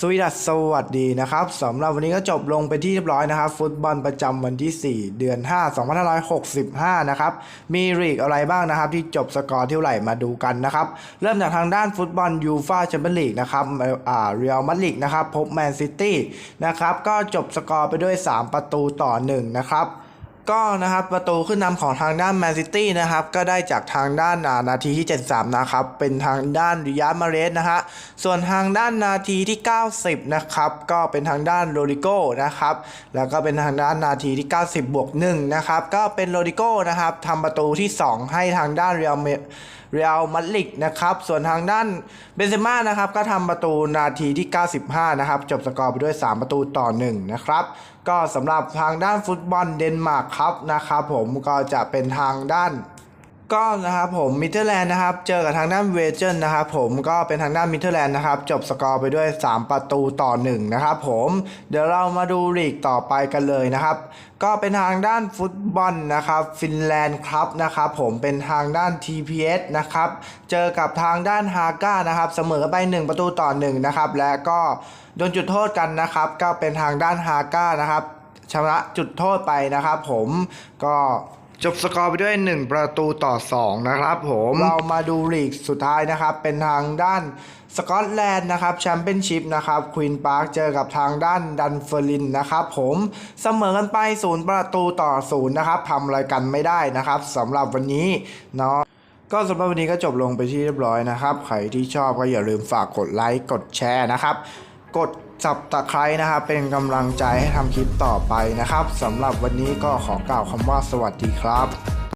สวีดัสสวัสดีนะครับสำหรับวันนี้ก็จบลงไปที่เรียบร้อยนะครับ ฟุตบอลประจำวันที่ 4 เดือน 5 2565 นะครับ มีลีกอะไรบ้างนะครับ ที่จบสกอร์เท่าไหร่มาดูกันนะครับ เริ่มจากทางด้านฟุตบอลยูฟาแชมเปี้ยนลีกนะครับอ่าเรียลมาดริดนะครับ พบแมนซิตี้นะครับ ก็จบสกอร์ไปด้วย 3 ประตูต่อ 1 นะครับ ก็นะครับประตูขึ้นนำของทางด้านแมนซิตี้นะครับก็ได้จากทางด้านนานาทีที่ 73 นะครับ เป็นทางด้านริยามาเรสนะฮะส่วนทางด้านนาทีที่ 90 นะครับ ก็เป็นทางด้านโรดิโก้นะครับ แล้วก็เป็นทางด้านนาทีที่ 90 บวก1นะครับ ก็เป็นโรดิโก้นะครับทำประตูที่ 2 ให้ทางด้านเรียลเรอัลมาดริดนะครับ ส่วนทางด้านเบนเซม่านะครับก็ทำประตูนาทีที่ 95 นะครับ จบสกอร์ไปด้วย 3 ประตูต่อ 1 นะครับ ก็สำหรับทางด้านฟุตบอลเดนมาร์กครับนะครับผมก็จะเป็นทางด้าน ก็นะครับผมมิเทอร์แลนด์นะครับเจอกับทางด้านเวเจนนะครับผมก็เป็นทางด้านมิเทอร์แลนด์นะครับจบสกอร์ไปด้วย 3 ประตูต่อ 1 นะครับผมเดี๋ยวเรามาดูลีกต่อไปกันเลยนะครับก็เป็นทางด้านฟุตบอลนะครับฟินแลนด์ครับนะครับผมเป็นทางด้าน TPS นะครับเจอกับทางด้านฮาก้านะครับเสมอกันไป 1 ประตูต่อ 1 นะครับและก็โดนจุดโทษกันนะครับก็เป็นทางด้านฮาก้านะครับชนะจุดโทษไปนะครับผมก็ จบสกอร์ไปด้วย 1 ประตูต่อ 2 นะครับผม เรามาดูลีกสุดท้ายนะครับ เป็นทางด้านสกอตแลนด์นะครับแชมเปี้ยนชิพนะครับควีนพาร์คเจอกับทางด้านดันเฟอร์ลินนะครับผมเสมอกันไป 0 ประตูต่อ 0 นะครับทำอะไรกันไม่ได้นะครับสำหรับวันนี้เนาะก็สำหรับวันนี้ก็จบลงไปที่เรียบร้อยนะครับ ใครที่ชอบก็อย่าลืมฝากกดไลค์กดแชร์นะครับ กด สับตะไคร้นะครับเป็นกำลังใจให้ทำคลิปต่อไปนะครับสำหรับวันนี้ก็ขอกล่าวคำว่าสวัสดีครับ